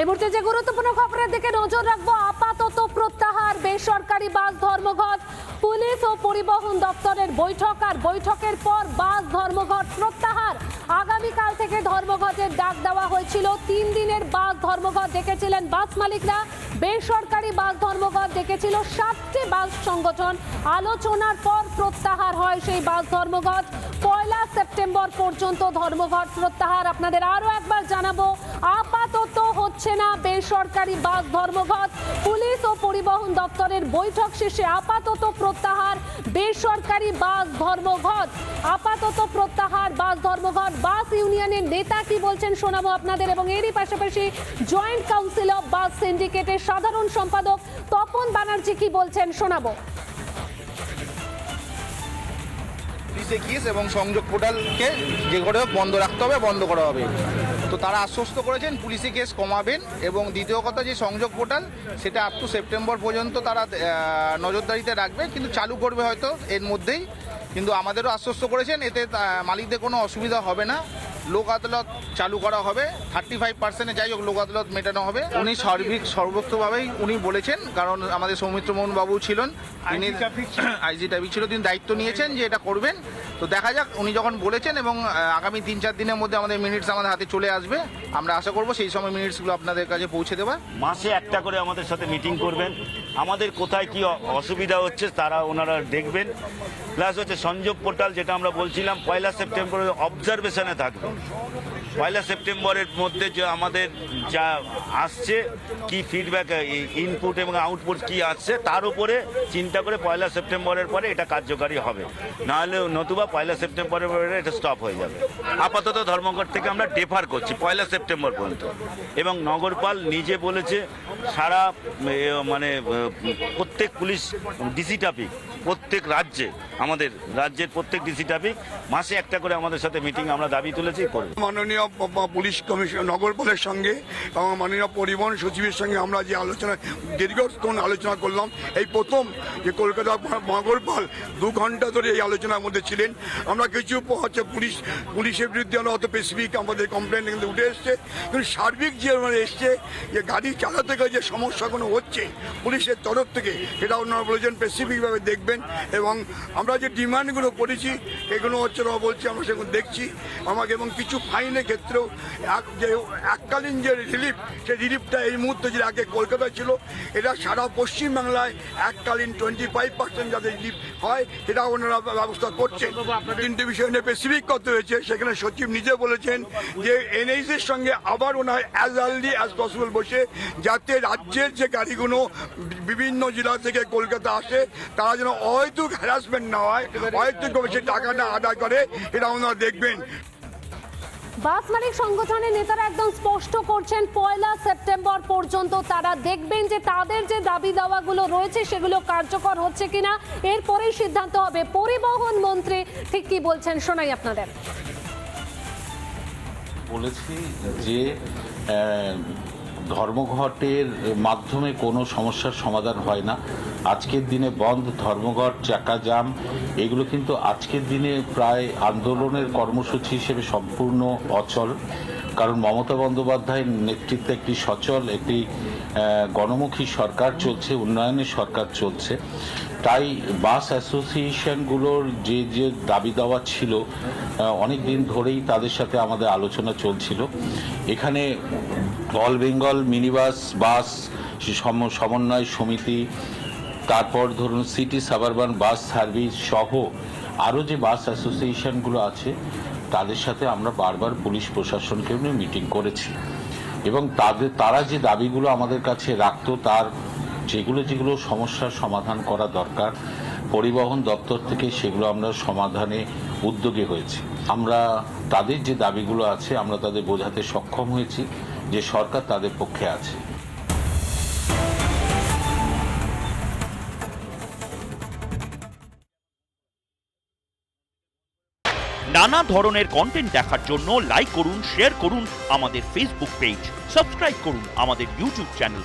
এই মুহূর্তে যে গুরুত্বপূর্ণ খবরের দিকে নজর রাখব, আপাতত প্রত্যাহার বেসরকারি বাস ধর্মঘট, পুলিশ ও পরিবহন দপ্তরের বৈঠক, আর বৈঠকের পর বাস ধর্মঘট প্রত্যাহার। আগামীকাল থেকে ধর্মঘটের ডাক দেওয়া হয়েছিল। তিন দিনের বাস ধর্মঘট ডেকেছিলেন বাস মালিকরা। বেসরকারি বাস ধর্মঘট ডেকেছিল সাতটি বাস সংগঠন। আলোচনার পর প্রত্যাহার হয় সেই বাস ধর্মঘট। পয়লা সেপ্টেম্বর পর্যন্ত ধর্মঘট প্রত্যাহার। আপনাদের আরও একবার জানাব, আপাতত হচ্ছে না, বেসরকারি বাস ধর্মঘট, পুলিশ ও পরিবহন দপ্তরের বৈঠক শেষে আপাতত প্রত্যাহার বেসরকারি বাস ধর্মঘট। আপাতত প্রত্যাহার বাস ধর্মঘট, বাস ইউনিয়নের নেতা কি বলছেন শোনাবো আপনাদের এবং এরই পাশাপাশি জয়েন্ট কাউন্সিল অফ বাস সিন্ডিকেটের সাধারণ সম্পাদক তপন ব্যানার্জি কি বলছেন শোনাবো। এবং সংযোগ পোর্টালকে যে করে বন্ধ রাখতে হবে, বন্ধ করা হবে। তো তারা আশ্বস্ত করেছেন পুলিশি কেস কমাবেন এবং দ্বিতীয় কথা যে সংযোগ পোর্টাল, সেটা আপ টু সেপ্টেম্বর পর্যন্ত তারা নজরদারিতে রাখবে, কিন্তু চালু করবে হয়তো এর মধ্যেই। কিন্তু আমাদেরও আশ্বস্ত করেছেন, এতে মালিকদের কোনো অসুবিধা হবে না। লোক আদালত চালু করা হবে। থার্টি ফাইভ পার্সেন্টে যাই হোক লোক আদালত মেটানো হবে। উনি সার্বিক সর্বোচ্চভাবেই উনি বলেছেন কারণ আমাদের সৌমিত্র মোহন বাবু ছিলেন তিনি আইজি ট্রাফিক ছিল। তিনি দায়িত্ব নিয়েছেন যে এটা করবেন। তো দেখা যাক উনি যখন বলেছেন এবং আগামী তিন চার দিনের মধ্যে আমাদের মিনিটস আমাদের হাতে চলে আসবে আমরা আশা করব সেই সময় মিনিটসগুলো আপনাদের কাছে পৌঁছে দেওয়া মাসে একটা করে আমাদের সাথে মিটিং করবেন। আমাদের কোথায় কি অসুবিধা হচ্ছে তারা ওনারা দেখবেন। প্লাস হচ্ছে সংযোগ পোর্টাল যেটা আমরা বলছিলাম, পয়লা সেপ্টেম্বর অবজারভেশনে থাকবে। পয়লা সেপ্টেম্বরের মধ্যে যে আমাদের যা আসছে, কি ফিডব্যাক ইনপুট এবং আউটপুট কি আসছে, তার উপরে চিন্তা করে পয়লা সেপ্টেম্বরের পরে এটা কার্যকারী হবে। নাহলে নতুবা পয়লা সেপ্টেম্বরের পরে এটা স্টপ হয়ে যাবে। আপাতত ধর্মঘট থেকে আমরা ডেফার করছি, পয়লা সেপ্টেম্বর পর্যন্ত। এবং নগরপাল নিজে বলেছে, সারা মানে প্রত্যেক পুলিশ ডিসি ট্রাফিক প্রত্যেক রাজ্যে আমাদের রাজ্যের প্রত্যেক ডিসি ট্রাফিক মাসে একটা করে আমাদের সাথে মিটিং আমরা দাবি তুলেছি মাননীয় পুলিশ কমিশন নগরপালের সঙ্গে এবং মাননীয় পরিবহন সচিবের সঙ্গে আমরা যে আলোচনা, দীর্ঘক্ষণ আলোচনা করলাম, এই প্রথম যে কলকাতা নগরপাল দু ঘণ্টা ধরে এই আলোচনার মধ্যে ছিলেন। আমরা কিছু হচ্ছে পুলিশ, পুলিশের বিরুদ্ধে আমরা অত স্পেসিফিক আমাদের কমপ্লেন কিন্তু উঠে এসছে। কিন্তু সার্বিক যে মানে এসছে, যে গাড়ি চালাতে গিয়ে যে সমস্যাগুলো হচ্ছে পুলিশের তরফ থেকে, সেটা ওনারা বলেছেন স্পেসিফিকভাবে দেখবেন এবং আমরা যে ডিমান্ডগুলো করেছি, এগুলো হচ্ছে ওরা বলছে, আমরা সেগুলো দেখছি। আমাকে এবং কিছু ফাইনের ক্ষেত্রেও এক- যে এককালীন যে রিলিফ, সেই রিলিফটা এই মুহূর্তে যে আগে কলকাতায় ছিল, এটা সারা পশ্চিমবাংলায় এককালীন টোয়েন্টি ফাইভ পার্সেন্ট যাদের রিলিফ হয়, সেটা ওনারা ব্যবস্থা করছেন। তিনটে বিষয় নিয়ে স্পেসিফিক করতে হয়েছে, সেখানে সচিব নিজে বলেছেন যে এনএইচের সঙ্গে আবার ওনার অ্যাজ আর্লি অ্যাজ পসিবল বসে, যাতে রাজ্যের যে গাড়িগুলো বিভিন্ন জেলা থেকে কলকাতা আসে, তারা যেন অহেতুক হ্যারাসমেন্ট না হয় অহেতুকভাবে সে টাকাটা আদায় করে এটা ওনারা দেখবেন। বাস মালিক সংগঠনের নেতারা একদম স্পষ্ট করছেন পয়লা সেপ্টেম্বর পর্যন্ত তারা দেখবেন যে তাদের যে দাবি দাওয়াগুলো রয়েছে সেগুলো কার্যকর হচ্ছে কিনা এরপরেই সিদ্ধান্ত হবে। পরিবহন মন্ত্রী ঠিক কি বলছেন শোনাই আপনাদের। বলেছি যে ধর্মঘটের মাধ্যমে কোনো সমস্যার সমাধান হয় না। আজকের দিনে বন্ধ, ধর্মঘট চাকা জাম এগুলো কিন্তু আজকের দিনে প্রায় আন্দোলনের কর্মসূচি হিসেবে সম্পূর্ণ অচল। কারণ মমতা বন্দ্যোপাধ্যায়ের নেতৃত্বে একটি সচল, একটি গণমুখী সরকার চলছে, উন্নয়নের সরকার চলছে। তাই বাস অ্যাসোসিয়েশনগুলোর যে যে দাবি দাওয়া ছিল অনেক দিন ধরেই তাদের সাথে আমাদের আলোচনা চলছিল। এখানে অল বেঙ্গল মিনিবাস, বাস, সম- সমন্বয় সমিতি, তারপর ধরুন সিটি সাবারবান বাস সার্ভিস সহ আরও যে বাস অ্যাসোসিয়েশনগুলো আছে, তাদের সাথে আমরা বারবার পুলিশ প্রশাসনকেও নিয়ে মিটিং করেছি। এবং তাদের, তারা যে দাবিগুলো আমাদের কাছে রাখতো, তার যেগুলো যেগুলো সমস্যার সমাধান করা দরকার, পরিবহন দপ্তর থেকে সেগুলো আমরা সমাধানে উদ্যোগী হয়েছি। আমরা তাদের যে দাবিগুলো আছে, আমরা তাদের বোঝাতে সক্ষম হয়েছি যে সরকার তাদের পক্ষে আছে। নানা ধরনের কন্টেন্ট দেখার জন্য লাইক করুন শেয়ার করুন আমাদের ফেসবুক পেজ সাবস্ক্রাইব করুন আমাদের ইউটিউব চ্যানেল